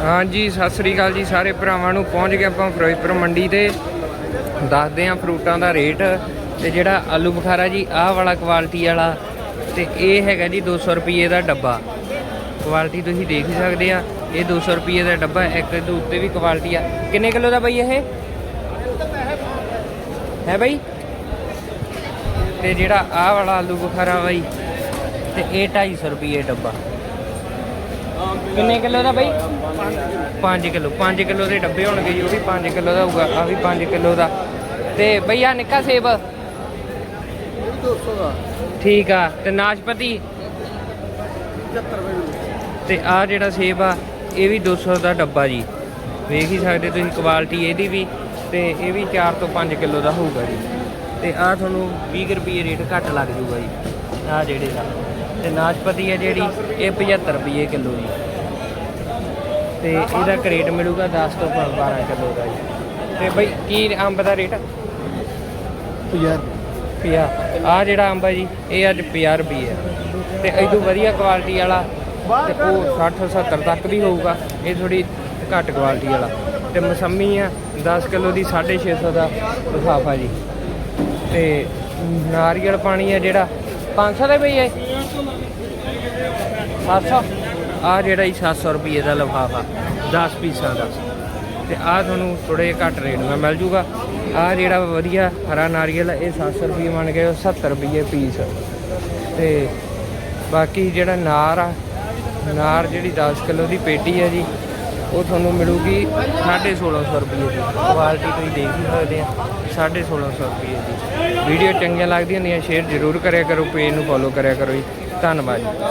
ਹਾਂਜੀ, ਸਤਿ ਸ੍ਰੀ ਅਕਾਲ ਜੀ ਸਾਰੇ ਭਰਾਵਾਂ ਨੂੰ। ਪਹੁੰਚ ਗਏ ਆਪਾਂ ਫਿਰੋਜ਼ਪੁਰ ਮੰਡੀ ਤੇ। ਦੱਸਦੇ ਆਂ ਫਰੂਟਾਂ ਦਾ ਰੇਟ। ਤੇ ਜਿਹੜਾ ਆਲੂ ਬੁਖਾਰਾ ਜੀ, ਆਹ ਵਾਲਾ ਕੁਆਲਿਟੀ ਵਾਲਾ, ਤੇ ਇਹ ਹੈਗਾ ਜੀ 200 ਰੁਪਏ ਦਾ ਡੱਬਾ। ਕੁਆਲਿਟੀ ਤੁਸੀਂ ਦੇਖ ਹੀ ਸਕਦੇ ਆ, ਇਹ 200 ਰੁਪਏ ਦਾ ਡੱਬਾ, ਇੱਕ ਦੇ ਉੱਤੇ ਵੀ ਕੁਆਲਿਟੀ ਆ। ਕਿੰਨੇ ਕਿਲੋ ਦਾ ਬਈ ਇਹ? ਹੈ ਬਈ? ਤੇ ਜਿਹੜਾ ਆਹ ਵਾਲਾ ਆਲੂ ਬੁਖਾਰਾ ਬਈ, ਤੇ ਇਹ 250 ਰੁਪਏ ਡੱਬਾ। ਕਿੰਨੇ ਕਿਲੋ ਦਾ ਬਈ? 5 ਕਿਲੋ 5 ਕਿਲੋ ਦੇ ਡੱਬੇ ਹੋਣਗੇ ਜੀ, ਉਹ ਵੀ 5 ਕਿਲੋ ਦਾ ਹੋਊਗਾ ਆ ਵੀ 5 ਕਿਲੋ ਦਾ। ਤੇ ਬਈ ਆ ਨਿੱਕਾ ਸੇਬ। 200 ਦਾ ਠੀਕ ਆ, ਤੇ ਨਾਸ਼ਪਤੀ? 75 ਰੁਪਏ ਤੇ ਆ ਜਿਹੜਾ ਸੇਬ ਆ, ਇਹ ਵੀ 200 ਦਾ ਡੱਬਾ ਜੀ। ਵੇਖ ਹੀ ਸਕਦੇ ਤੁਸੀਂ ਕੁਆਲਿਟੀ ਇਹਦੀ ਵੀ, ਤੇ ਇਹ ਵੀ 4 ਤੋਂ 5 ਕਿਲੋ ਦਾ ਹੋਊਗਾ ਜੀ। ਤੇ ਆ ਤੁਹਾਨੂੰ 20 ਰੁਪਏ ਰੇਟ ਘੱਟ ਲੱਗ ਜੂਗਾ ਜੀ ਆ ਜਿਹੜੇ ਦਾ। ਤੇ ਨਾਸ਼ਪਤੀ ਹੈ ਜਿਹੜੀ ਇਹ 75 ਰੁਪਏ ਕਿਲੋ ਜੀ। ਤੇ ਇਹਦਾ ਕਰੇਟ ਮਿਲੂਗਾ 10 ਤੋਂ 12 ਕਿਲੋ ਦਾ ਜੀ। ਤੇ ਬਈ ਕੀ ਅੰਬ ਦਾ ਰੇਟ 50 ਪਿਆ ਆ ਜਿਹੜਾ ਅੰਬ ਹੈ ਜੀ ਇਹ ਅੱਜ 50 ਰੁਪਏ ਹੈ ਤੇ ਇਦੋਂ ਵਧੀਆ ਕੁਆਲਿਟੀ ਵਾਲਾ ਤੇ ਉਹ 60 70 ਤੱਕ ਵੀ ਹੋਊਗਾ। ਇਹ ਥੋੜੀ ਘੱਟ ਕੁਆਲਿਟੀ ਵਾਲਾ। ਤੇ ਮਸੰਮੀ ਆ 10 ਕਿਲੋ ਦੀ 650 ਦਾ ਲਿਫਾਫਾ ਜੀ। ਤੇ ਨਾਰੀਅਲ ਪਾਣੀ ਹੈ ਜਿਹੜਾ 500 ਦਾ ਵੀ ਹੈ 700 ਆ ਜਿਹੜਾ ਜੀ 700 ਰੁਪਏ ਦਾ ਲਿਫਾਫਾ 10 ਪੀਸਾਂ ਦਾ। ਤੇ ਆ ਤੁਹਾਨੂੰ ਥੋੜੇ ਘੱਟ ਰੇਟ ਨਾਲ ਮਿਲ ਜੂਗਾ। ਆ ਜਿਹੜਾ ਵਧੀਆ ਹਰਾ ਨਾਰੀਅਲ ਆ, ਇਹ 700 ਰੁਪਏ ਮੰਨ ਗਏ 70 ਰੁਪਏ ਪੀਸ। ਤੇ ਬਾਕੀ ਜਿਹੜਾ ਨਾਰ ਆ ਨਾਰ ਜਿਹੜੀ 10 ਕਿਲੋ ਦੀ ਪੇਟੀ ਆ ਜੀ ਉਹ ਤੁਹਾਨੂੰ ਮਿਲੂਗੀ 1650 ਰੁਪਏ ਦੀ। ਕੁਆਲਿਟੀ ਤੁਸੀਂ ਦੇਖ ਹੀ ਸਕਦੇ ਆ 1650 ਰੁਪਏ ਦੀ। ਵੀਡੀਓ ਚੰਗੀਆਂ ਲੱਗਦੀਆਂ ਹੁੰਦੀਆਂ ਸ਼ੇਅਰ ਜ਼ਰੂਰ ਕਰਿਆ ਕਰੋ ਪੇਜ ਨੂੰ ਫੋਲੋ ਕਰਿਆ ਕਰੋ ਜੀ। ਧੰਨਵਾਦ ਜੀ।